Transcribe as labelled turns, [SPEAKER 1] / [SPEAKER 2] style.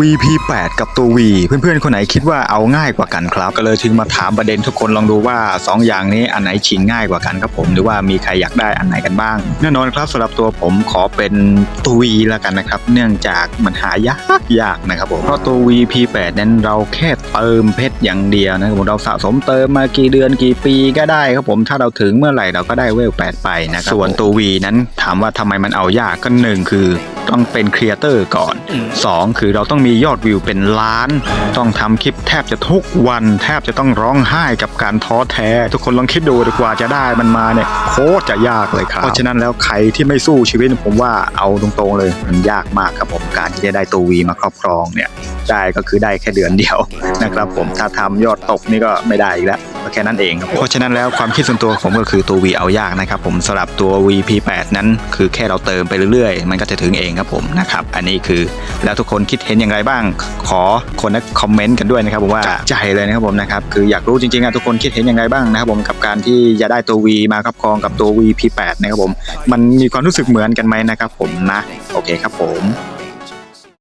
[SPEAKER 1] VP8 กับตัว V เพื่อนๆ คนไหนคิดว่าเอาง่ายกว่ากันครับ ก็เลยถึงมาถามประเด็นทุกคนลองดูว่า 2 อย่างนี้อันไหนชิงง่ายกว่ากันครับผมหรือว่ามีใครอยากได้อันไหนกันบ้าง แน่นอนครับสำหรับตัวผมขอเป็นตัว V แล้วกันนะครับ เนื่องจากมันหายากยากนะครับผมเพราะตัว VP8 นั้นเราแค่เติมเพชรอย่างเดียวนะครับผมเราสะสมเติมมากี่เดือนกี่ปีก็ได้ครับผมถ้าเราถึงเมื่อไหร่เราก็ได้เวล8ไปนะครับส่วนตัว V นั้นถามว่าทำไมมันเอายากก็หนึ่งคือต้องเป็นครีเอเตอร์ก่อน 2 คือเราต้องมียอดวิวเป็นล้าน ต้องทำคลิปแทบจะทุกวัน แทบจะต้องร้องไห้กับการท้อแท้ ทุกคนลองคิดดูดีกว่าจะได้มันมาเนี่ยโคตรจะยากเลยครับเพราะฉะนั้นแล้วใครที่ไม่สู้ชีวิตผมว่าเอาตรงๆเลยมันยากมากครับผมการที่จะได้ตัววีมาครอบครองเนี่ยได้ก็คือได้แค่เดือนเดียวนะครับผมถ้าทำยอดตกนี่ก็ไม่ได้อีกแล้ว ก็แค่นั้นเองครับเพราะฉะนั้นแล้วความคิดส่วนตัวผมก็คือตัว V เอายากนะครับผมสำหรับตัว VP8 นั้นคือแค่เราเติมไปเรื่อยๆ มันก็จะถึงเองครับผมนะครับอันนี้คือแล้วทุกคนคิดเห็นอย่างไรบ้าง ขอคนนะคอมเมนต์กันด้วยนะครับผมว่าใจเลยนะครับผมนะครับคืออยากรู้จริงๆอะทุกคนคิดเห็นอย่างไรบ้างนะครับผมกับการที่จะได้ตัว V มาครอบครองกับตัว VP8 นะครับผมมันมีความรู้สึกเหมือนกันไหมนะครับผมนะโอเคครับผม